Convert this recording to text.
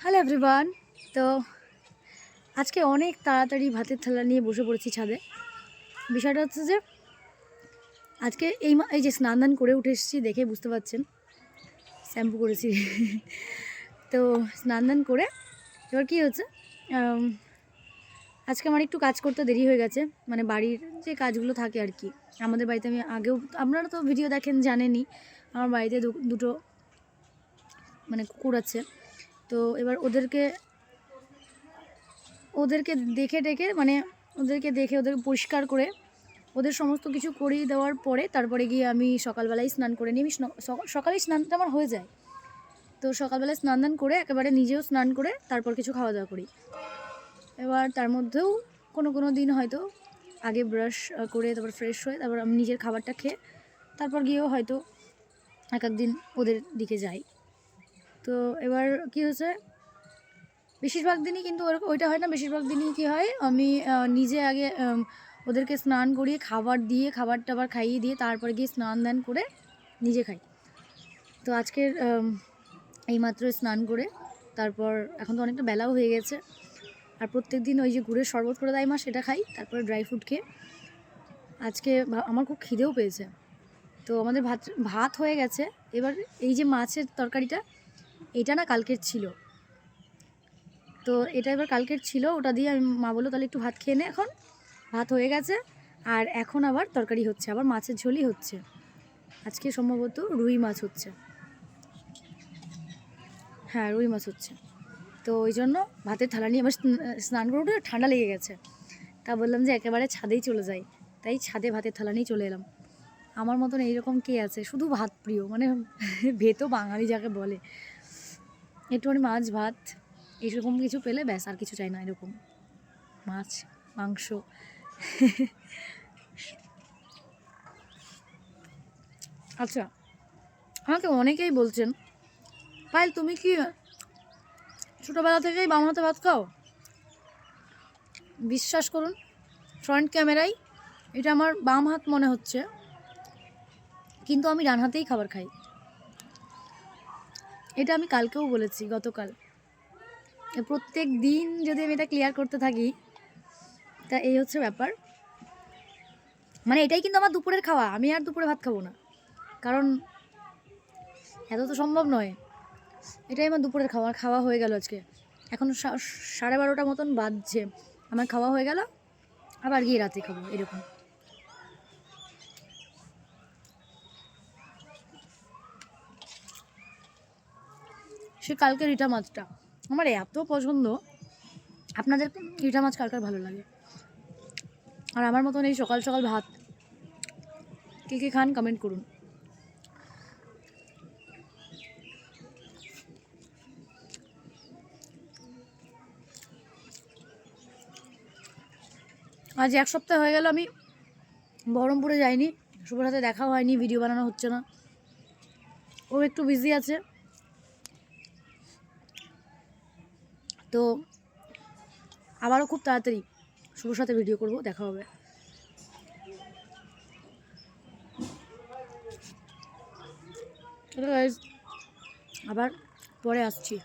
Hello everyone তো আজকে অনেক তাড়াতাড়ি ভাতের থালা নিয়ে বসে পড়েছি ছাদে। বিষয়টা হচ্ছে যে, আজকে এই এই যে স্নান দান করে উঠে এসেছি দেখে বুঝতে পারছেন। শ্যাম্পু করেছি। তো স্নান দান করে এবার কী হচ্ছে আজকে আমার একটু কাজ করতে দেরি হয়ে গেছে। মানে বাড়ির যে কাজগুলো থাকে আর কি, আমাদের বাড়িতে আমি আগেও আপনারা তো ভিডিও দেখেন, জানেনই। আমার বাড়িতে দুটো মানে কুকুর আছে। তো এবার ওদেরকে ওদেরকে দেখে ডেকে মানে ওদেরকে দেখে ওদের পরিষ্কার করে ওদের সমস্ত কিছু করিয়ে দেওয়ার পরে তারপরে গিয়ে আমি সকালবেলায় স্নান করে নিই। আমি সকালেই স্নানটা আমার হয়ে যায়। তো সকালবেলায় স্নান দান করে একেবারে নিজেও স্নান করে তারপর কিছু খাওয়া দাওয়া করি। এবার তার মধ্যেও কোনো কোনো দিন হয়তো আগে ব্রাশ করে তারপর ফ্রেশ হয়ে তারপর আমি নিজের খাবারটা খেয়ে তারপর গিয়েও হয়তো এক এক দিন ওদের দিকে যাই। তো এবার কি হয়েছে? বেশিরভাগ দিনই কিন্তু ওইটা হয় না, বেশিরভাগ দিনই কি হয়, আমি নিজে আগে ওদেরকে স্নান করিয়ে খাবার দিয়ে, খাবার টাবার খাইয়ে দিয়ে তারপরে গিয়ে স্নান দান করে নিজে খাই। তো আজকের এইমাত্র স্নান করে তারপর এখন তো অনেকটা বেলাও হয়ে গেছে। আর প্রত্যেক দিন ওই যে গুড়ের শরবত করে দেয় মা সেটা খাই, তারপরে ড্রাই ফ্রুট খেয়ে। আজকে আমার খুব খিদেও পেয়েছে। তো আমাদের ভাত ভাত হয়ে গেছে। এবার এই যে মাছের তরকারিটা এটা না কালকের ছিল। তো এটা এবার কালকের ছিল, ওটা দিয়ে আমি মা বলল, তাহলে একটু ভাত খেয়ে নে এখন। ভাত হয়ে গেছে। আর এখন আবার তরকারি হচ্ছে, আবার মাছের ঝোলই হচ্ছে। আজকে সম্ভবত রুই মাছ হচ্ছে। হ্যাঁ রুই মাছ হচ্ছে। তো ওই জন্য ভাতের থালা নিয়ে আবার স্নান করে উঠে ঠান্ডা লেগে গেছে। তা বললাম যে একেবারে ছাদেই চলে যাই। তাই ছাদে ভাতের থালা নিয়ে চলে এলাম। আমার মতন এইরকম কে আছে? শুধু ভাত প্রিয়। মানে ভেতো বাঙালি যাকে বলে। একটুখানি মাছ, ভাত, এরকম কিছু পেলে ব্যাস, আর কিছু চাই না, এরকম। মাছ, মাংস। আচ্ছা আমাকে অনেকেই বলছেন, পায়েল, তুমি কি ছোটোবেলা থেকেই বাম হাতে ভাত খাও? বিশ্বাস করুন, ফ্রন্ট ক্যামেরায় এটা আমার বাম হাত মনে হচ্ছে, কিন্তু আমি ডান হাতেই খাবার খাই। এটা আমি কালকেও বলেছি, গতকাল। প্রত্যেক দিন যদি আমি এটা ক্লিয়ার করতে থাকি, তা এই হচ্ছে ব্যাপার। মানে এটাই কিন্তু আমার দুপুরের খাওয়া, আমি আর দুপুরে ভাত খাব না। কারণ এত তো সম্ভব নয়। এটাই আমার দুপুরের খাওয়া খাওয়া হয়ে গেল আজকে। এখন সাড়ে বারোটা মতন বাজছে। আমার খাওয়া হয়ে গেল, আবার গিয়ে রাতে খাব, এরকম। সে কালকে রিটা মাছটা। আমার এত পছন্দ। আপনাদের রিটা মাছ কার কার ভালো লাগে? আর আমার মতন এই সকাল সকাল ভাত কে কে খান কমেন্ট করুন। আজ এক সপ্তাহ হয়ে গেল আমি বহরমপুরে যাইনি। শুভর সাথে দেখা হয়নি ভিডিও বানানো হচ্ছে না। ও একটু বিজি আছে। তো আবারও খুব তাড়াতাড়ি শুভর সাথে ভিডিও করব দেখা হবে। আবার পরে আসছি।